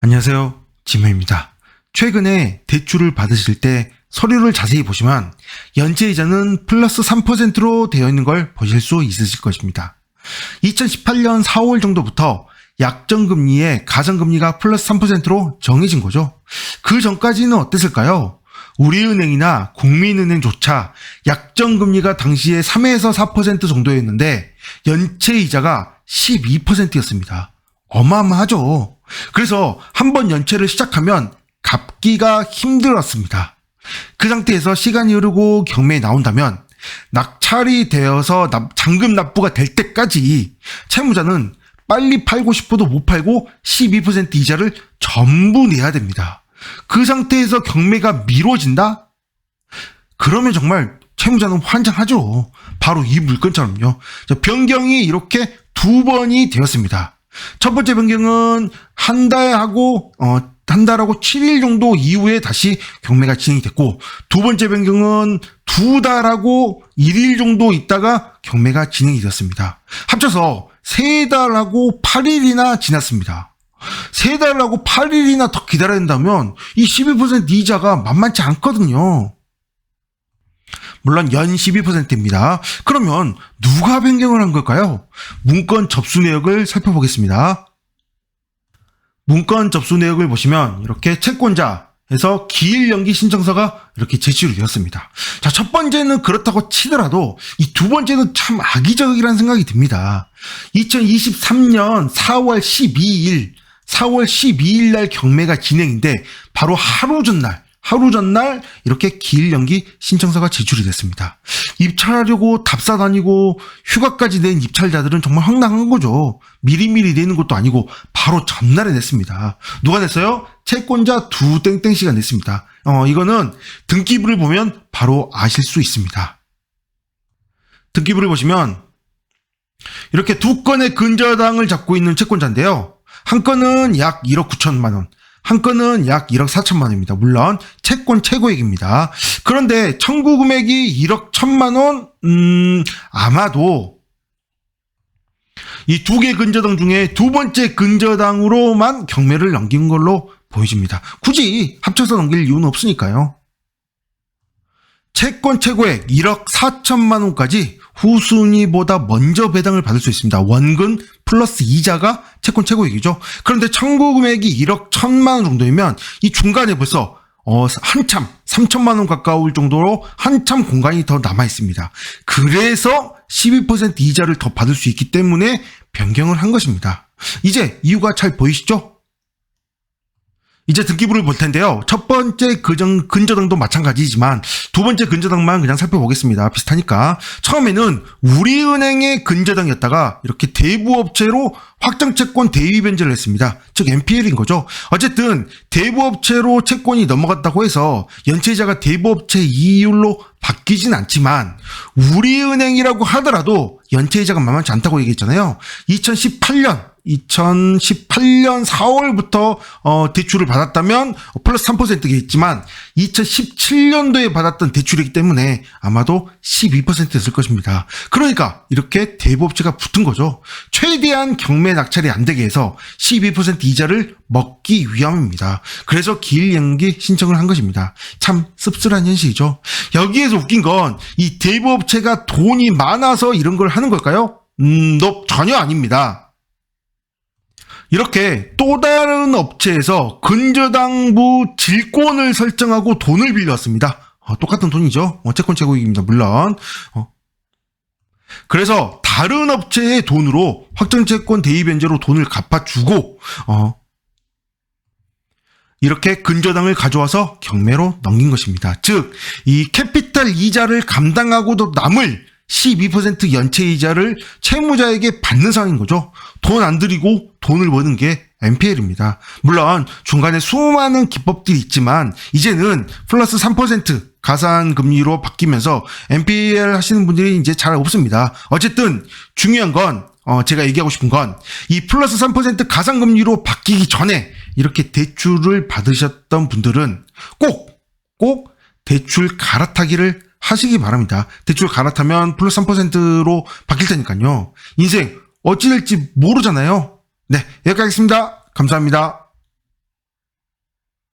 안녕하세요. 지모입니다. 최근에 대출을 받으실 때 서류를 자세히 보시면 연체이자는 플러스 3%로 되어 있는 걸 보실 수 있으실 것입니다. 2018년 4월 정도부터 약정금리에 가정금리가 플러스 3%로 정해진 거죠. 그 전까지는 어땠을까요? 우리은행이나 국민은행조차 약정금리가 당시에 3에서 4% 정도였는데 연체이자가 12%였습니다. 어마어마하죠. 그래서 한 번 연체를 시작하면 갚기가 힘들었습니다. 그 상태에서 시간이 흐르고 경매에 나온다면 낙찰이 되어서 납- 잔금 납부가 될 때까지 채무자는 빨리 팔고 싶어도 못 팔고 12% 이자를 전부 내야 됩니다. 그 상태에서 경매가 미뤄진다? 그러면 정말 채무자는 환장하죠. 바로 이 물건처럼요. 자, 변경이 이렇게 두 번이 되었습니다. 첫 번째 변경은 한 달하고 어, 한 달하고 7일 정도 이후에 다시 경매가 진행이 됐고 두 번째 변경은 두 달하고 1일 정도 있다가 경매가 진행이 되었습니다. 합쳐서 세 달하고 8일이나 지났습니다. 세 달하고 8일이나 더 기다려야 된다면 이 12% 이자가 만만치 않거든요. 물론 연 12%입니다. 그러면 누가 변경을 한 걸까요? 문건 접수 내역을 살펴보겠습니다. 문건 접수 내역을 보시면 이렇게 채권자에서 기일 연기 신청서가 이렇게 제출이 되었습니다. 자, 첫 번째는 그렇다고 치더라도 이 두 번째는 참 악의적이라는 생각이 듭니다. 2023년 4월 12일, 4월 12일 날 경매가 진행인데 바로 하루 전날 하루 전날 이렇게 기일 연기 신청서가 제출이 됐습니다. 입찰하려고 답사 다니고 휴가까지 낸 입찰자들은 정말 황당한 거죠. 미리미리 내는 것도 아니고 바로 전날에 냈습니다. 누가 냈어요? 채권자 두 땡땡 씨가 냈습니다. 어, 이거는 등기부를 보면 바로 아실 수 있습니다. 등기부를 보시면 이렇게 두 건의 근저당을 잡고 있는 채권자인데요. 한 건은 약 1억 9천만 원, 한 건은 약 1억 4천만 원입니다. 물론 채권 최고액입니다. 그런데 청구 금액이 1억 1천만 원, 음, 아마도 이 두 개 근저당 중에 두 번째 근저당으로만 경매를 넘긴 걸로 보여집니다. 굳이 합쳐서 넘길 이유는 없으니까요. 채권 최고액 1억 4천만 원까지 후순위보다 먼저 배당을 받을 수 있습니다. 원금 플러스 이자가 채권 최고액이죠. 그런데 청구 금액이 1억 1천만 원 정도이면 이 중간에 벌써 어, 한참 3천만 원 가까울 정도로 한참 공간이 더 남아 있습니다. 그래서 12% 이자를 더 받을 수 있기 때문에 변경을 한 것입니다. 이제 이유가 잘 보이시죠? 이제 등기부를 볼 텐데요. 첫 번째 그정 근저당도 마찬가지지만 두 번째 근저당만 그냥 살펴보겠습니다. 비슷하니까 처음에는 우리은행의 근저당이었다가 이렇게 대부업체로 확정채권 대위 변제를 했습니다. 즉 NPL인 거죠. 어쨌든 대부업체로 채권이 넘어갔다고 해서 연체이자가 대부업체 이율로 바뀌진 않지만 우리은행이라고 하더라도 연체이자가 만만치 않다고 얘기했잖아요. 2018년 2018년 4월부터 어, 대출을 받았다면 플러스 3%겠지만 2017년도에 받았던 대출이기 때문에 아마도 12%였을 것입니다. 그러니까 이렇게 대부업체가 붙은 거죠. 최대한 경매 낙찰이 안 되게 해서 12% 이자를 먹기 위함입니다. 그래서 길 연기 신청을 한 것입니다. 참 씁쓸한 현실이죠. 여기에서 웃긴 건 이 대부업체가 돈이 많아서 이런 걸 하는 걸까요? 음, 너 전혀 아닙니다. 이렇게 또 다른 업체에서 근저당부 질권을 설정하고 돈을 빌렸습니다. 어, 똑같은 돈이죠. 어, 채권 최고액입니다. 물론. 어. 그래서 다른 업체의 돈으로 확정채권 대위변제로 돈을 갚아주고 어, 이렇게 근저당을 가져와서 경매로 넘긴 것입니다. 즉, 이 캐피탈 이자를 감당하고도 남을 12% 연체 이자를 채무자에게 받는 상황인 거죠. 돈 안 들이고 돈을 버는 게 NPL입니다. 물론 중간에 수많은 기법들이 있지만 이제는 플러스 3% 가산 금리로 바뀌면서 NPL 하시는 분들이 이제 잘 없습니다. 어쨌든 중요한 건 어, 제가 얘기하고 싶은 건 이 플러스 3% 가상금리로 바뀌기 전에 이렇게 대출을 받으셨던 분들은 꼭, 꼭 대출 갈아타기를 하시기 바랍니다. 대출 갈아타면 플러스 3%로 바뀔 테니까요. 인생 어찌 될지 모르잖아요. 네, 여기까지 하겠습니다. 감사합니다.